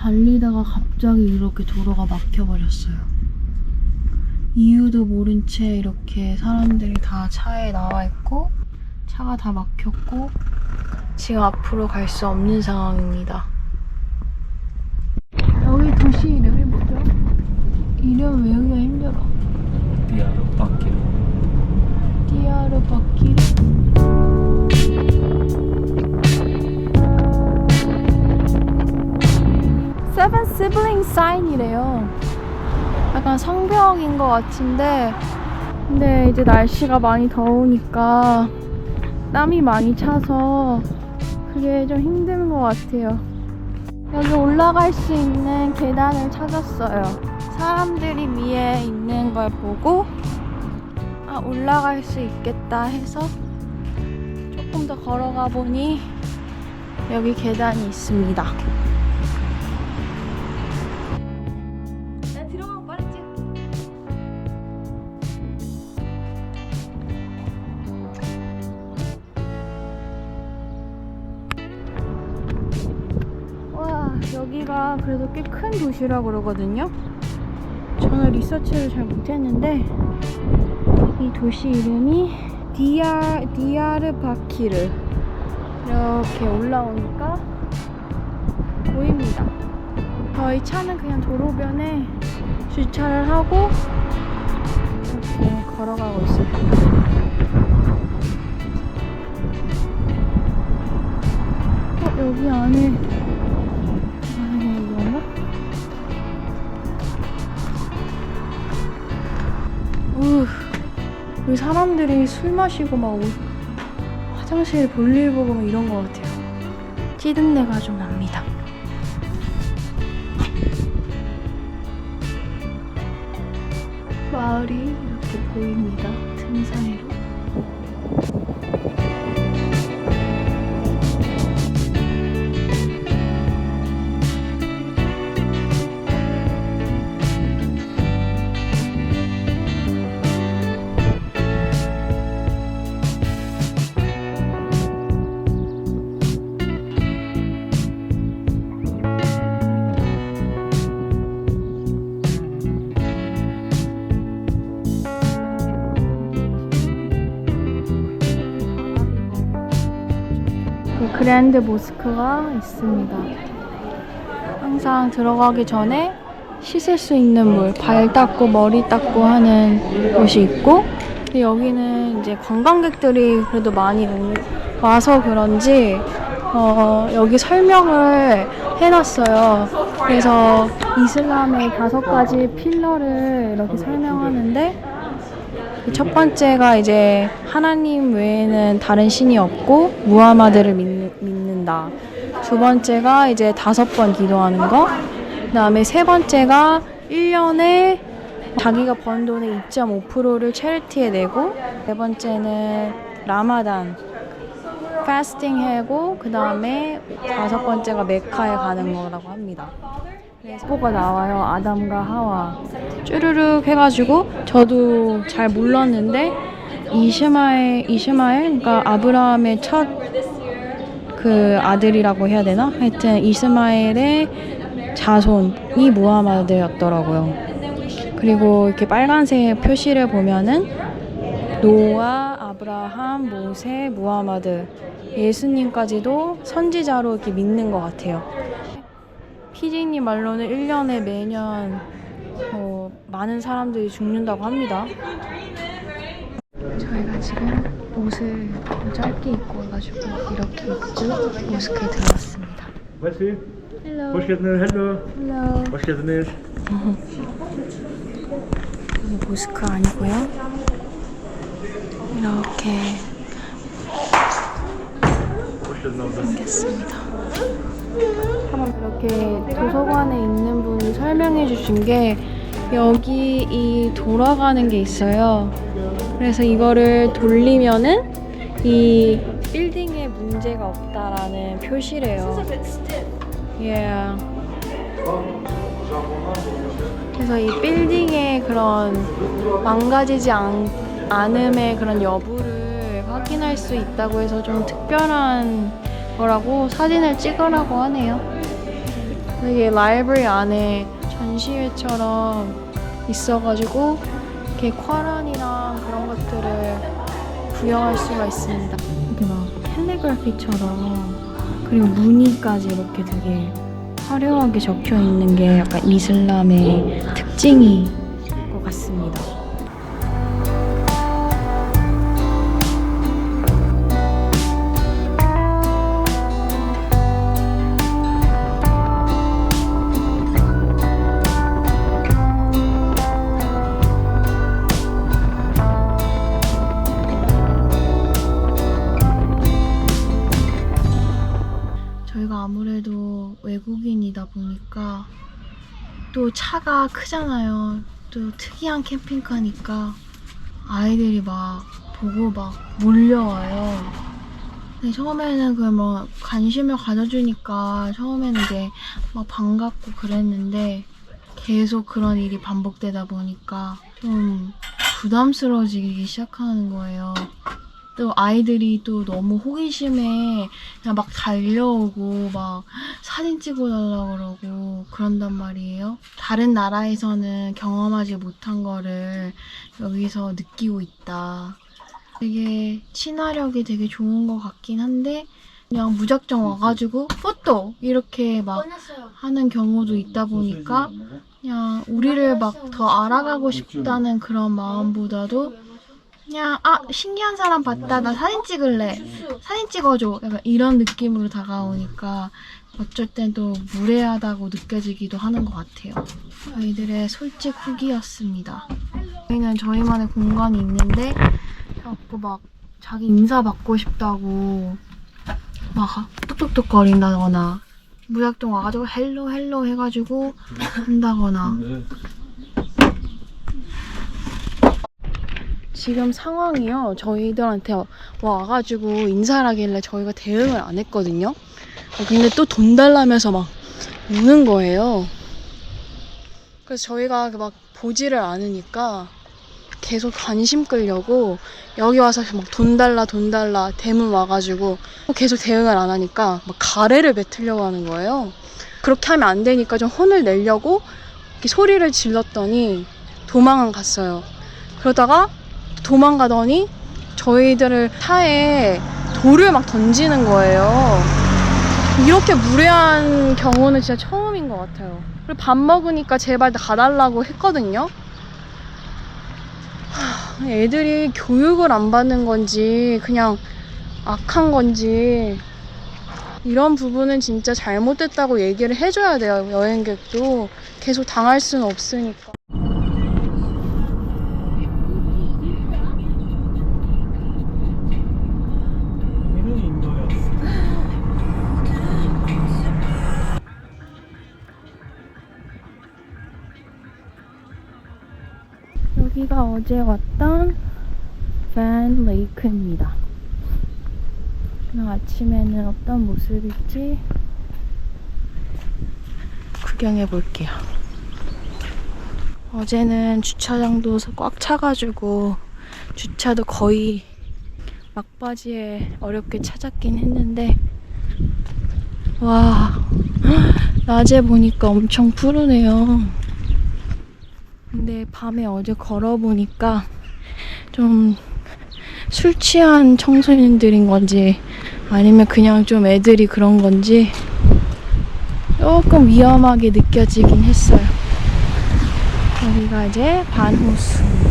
달리다가 갑자기 이렇게 도로가 막혀버렸어요. 이유도 모른 채 이렇게 사람들이 다 차에 나와 있고 차가 다 막혔고 지금 앞으로 갈 수 없는 상황입니다. 여기 도시 이름이 뭐죠? 이름 외우기가 힘들어. 디아르바키르 디아르바키르. 세븐 시블링 사인이래요. 약간 성벽인 것 같은데, 근데 이제 날씨가 많이 더우니까 땀이 많이 차서 그게 좀 힘든 것 같아요. 여기 올라갈 수 있는 계단을 찾았어요. 사람들이 위에 있는 걸 보고 아, 올라갈 수 있겠다 해서 조금 더 걸어가 보니 여기 계단이 있습니다. 여기가 그래도 꽤 큰 도시라고 그러거든요. 저는 리서치를 잘 못했는데 이 도시 이름이 디아 디아르바키르 이렇게 올라오니까 보입니다. 저희 차는 그냥 도로변에 주차를 하고 이렇게 걸어가고 있어요. 사람들이 술 마시고 막 오- 화장실 볼일 보고 막 이런 것 같아요. 찌든 내가 좀 납니다. 마을이 이렇게 보입니다. 틈 사이로. 그 그랜드 모스크가 있습니다. 항상 들어가기 전에 씻을 수 있는 물, 발 닦고 머리 닦고 하는 곳이 있고, 근데 여기는 이제 관광객들이 그래도 많이 오- 와서 그런지 어, 여기 설명을 해놨어요. 그래서 이슬람의 다섯 가지 필러를 이렇게 설명하는데 그 첫 번째가 이제 하나님 외에는 다른 신이 없고 무하마드를 믿는, 믿는 다. 두 번째가 이제 다섯 번 기도하는 거. 그다음에 세 번째가 1년에 자기가 번 돈의 2.5%를 체리티에 내고 네 번째는 라마단 파스팅 해고 그다음에 다섯 번째가 메카에 가는 거라고 합니다. 그래서 보가 나와요. 아담과 하와. 쭈르륵 해가지고 저도 잘 몰랐는데 이시마엘 이시마엘 그러니까 아브라함의 첫 그 아들이라고 해야 되나? 하여튼 이스마엘의 자손이 무하마드였더라고요. 그리고 이렇게 빨간색 표시를 보면은 노아, 아브라함, 모세, 무하마드 예수님까지도 선지자로 이렇게 믿는 것 같아요. 피디님 말로는 1년에 매년 어, 많은 사람들이 죽는다고 합니다. 저희가 지금 옷을 좀 짧게 입고 와가지고 이렇게 입고 모스크에 들어왔습니다. Merci. 헬로. Hoş geldiniz. Hello. 헬로. Hoş geldiniz. 이게 모스크 아니고요. 이렇게. 생겼습니다. 이렇게 도서관에 있는 분이 설명해 주신 게 여기 이 돌아가는 게 있어요. 그래서 이거를 돌리면은 이 빌딩에 문제가 없다라는 표시래요. Yeah. 그래서 이 빌딩의 그런 망가지지 않, 않음의 그런 여부를 확인할 수 있다고 해서 좀 특별한 거라고 사진을 찍으라고 하네요. 이게 라이브러리 안에 전시회처럼 있어가지고 이렇게 쿼런이랑 그런 것들을 구경할 수가 있습니다. 이렇게 막 캘리그래피처럼 그리고 무늬까지 이렇게 되게 화려하게 적혀 있는 게 약간 이슬람의 특징인 것 같습니다. 또 차가 크잖아요. 또 특이한 캠핑카니까 아이들이 막 보고 막 몰려와요. 근데 처음에는 그 뭐 관심을 가져주니까 처음에는 이제 막 반갑고 그랬는데 계속 그런 일이 반복되다 보니까 좀 부담스러워지기 시작하는 거예요. 또 아이들이 또 너무 호기심에 그냥 막 달려오고 막 사진 찍어달라고 그러고 그런단 말이에요. 다른 나라에서는 경험하지 못한 거를 여기서 느끼고 있다. 되게 친화력이 되게 좋은 것 같긴 한데 그냥 무작정 와가지고 포토 이렇게 막 하는 경우도 있다 보니까 그냥 우리를 막 더 알아가고 싶다는 그런 마음보다도 그냥 아 신기한 사람 봤다. 나 사진 찍을래. 사진 찍어줘. 약간 이런 느낌으로 다가오니까 어쩔 땐 또 무례하다고 느껴지기도 하는 것 같아요. 저희들의 솔직 후기였습니다. 저희는 저희만의 공간이 있는데 자꾸 막 자기 인사 받고 싶다고 막 뚝뚝뚝 거린다거나 무작정 와가지고 헬로 헬로 해가지고 한다거나 지금 상황이요. 저희들한테 와가지고 인사를 하길래 저희가 대응을 안 했거든요. 어, 근데 또 돈 달라면서 막 우는 거예요. 그래서 저희가 막 보지를 않으니까 계속 관심 끌려고 여기 와서 막 돈 달라 돈 달라 대문 와가지고 계속 대응을 안 하니까 막 가래를 뱉으려고 하는 거예요. 그렇게 하면 안 되니까 좀 혼을 내려고 소리를 질렀더니 도망을 갔어요. 그러다가 도망가더니 저희들을 차에 돌을 막 던지는 거예요. 이렇게 무례한 경우는 진짜 처음인 것 같아요. 그리고 밥 먹으니까 제발 가달라고 했거든요. 하, 애들이 교육을 안 받는 건지 그냥 악한 건지 이런 부분은 진짜 잘못됐다고 얘기를 해줘야 돼요. 여행객도 계속 당할 수는 없으니까. 어제 왔던 반 레이크입니다. 아침에는 어떤 모습일지 구경해 볼게요. 어제는 주차장도 꽉 차가지고 주차도 거의 막바지에 어렵게 찾았긴 했는데 와 낮에 보니까 엄청 푸르네요. 근데 밤에 어제 걸어보니까 좀 술 취한 청소년들인 건지 아니면 그냥 좀 애들이 그런 건지 조금 위험하게 느껴지긴 했어요. 여기가 이제 반호수.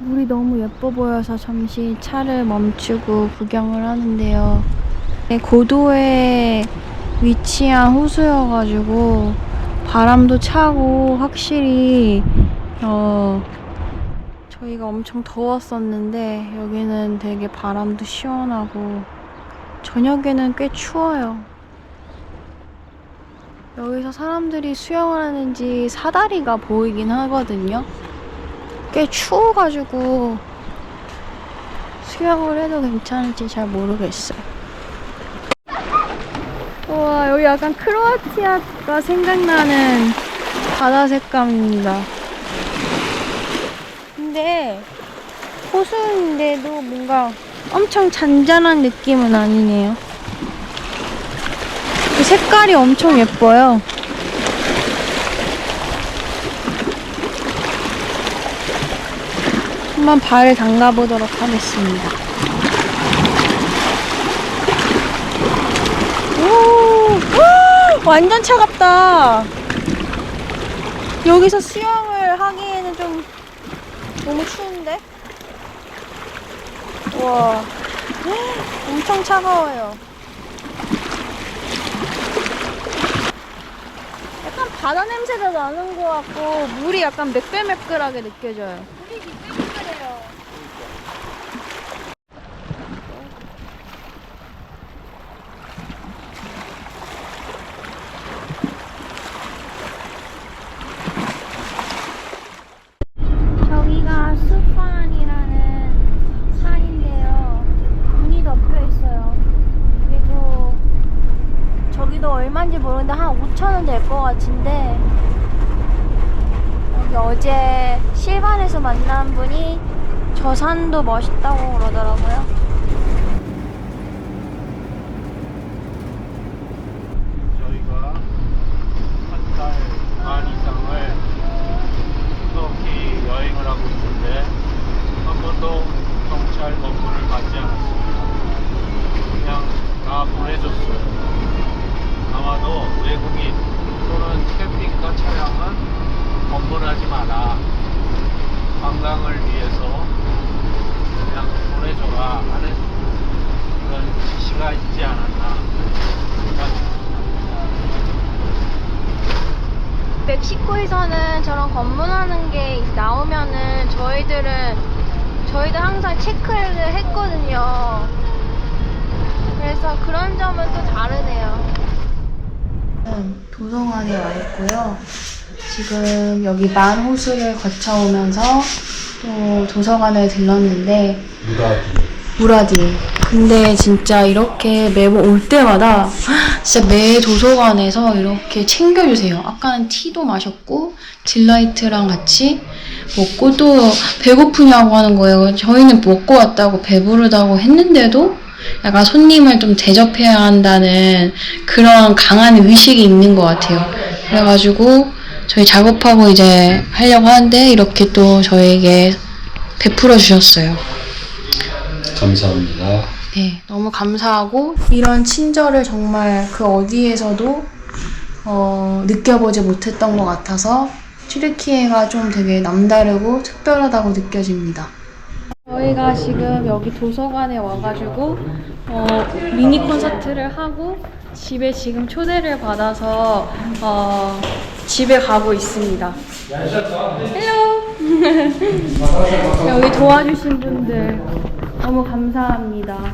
너무 예뻐 보여서 잠시 차를 멈추고 구경을 하는데요. 네, 고도에 위치한 호수여가지고 바람도 차고 확실히 어 저희가 엄청 더웠었는데 여기는 되게 바람도 시원하고 저녁에는 꽤 추워요. 여기서 사람들이 수영을 하는지 사다리가 보이긴 하거든요. 꽤 추워가지고 수영을 해도 괜찮을지 잘 모르겠어요. 우와, 여기 약간 크로아티아가 생각나는 바다 색감입니다. 근데 호수인데도 뭔가 엄청 잔잔한 느낌은 아니네요. 이 색깔이 엄청 예뻐요. 한번 발을 담가 보도록 하겠습니다. 오, 우! 완전 차갑다. 여기서 수영을 하기에는 좀 너무 추운데? 와, 엄청 차가워요. 약간 바다 냄새도 나는 것 같고 물이 약간 매끌매끌하게 느껴져요. 6천원 될 것 같은데 여기 어제 실반에서 만난 분이 저 산도 멋있다고 그러더라고요 업무를 받지 않았습니다. 그냥 다 보내줬어요. 아마도 외국인 또는 캠핑카 차량은 검문하지 마라. 관광을 위해서 그냥 보내줘라 하는 그런 지시가 있지 않았나. 멕시코에서는 저런 검문하는 게 나오면은 저희들은 저희도 항상 체크를 했거든요. 그래서 그런 점은 또 다르네요. 도성안에 와 있고요. 지금 여기 만 호수를 거쳐오면서 또 도서관을 들렀는데 무라디. 근데 진짜 이렇게 매번 올 때마다 진짜 매 도서관에서 이렇게 챙겨주세요. 아까는 티도 마셨고 딜라이트랑 같이 먹고 또 배고프냐고 하는 거예요. 저희는 먹고 왔다고 배부르다고 했는데도 약간 손님을 좀 대접해야 한다는 그런 강한 의식이 있는 것 같아요. 그래가지고 저희 작업하고 이제 하려고 하는데 이렇게 또 저에게 베풀어 주셨어요. 감사합니다. 네, 너무 감사하고 이런 친절을 정말 그 어디에서도 어, 느껴보지 못했던 것 같아서 튀르키예가 좀 되게 남다르고 특별하다고 느껴집니다. 저희가 지금 여기 도서관에 와가지고 어, 미니 콘서트를 하고 집에 지금 초대를 받아서 어, 집에 가고 있습니다. 헬로! 여기 도와주신 분들 너무 감사합니다.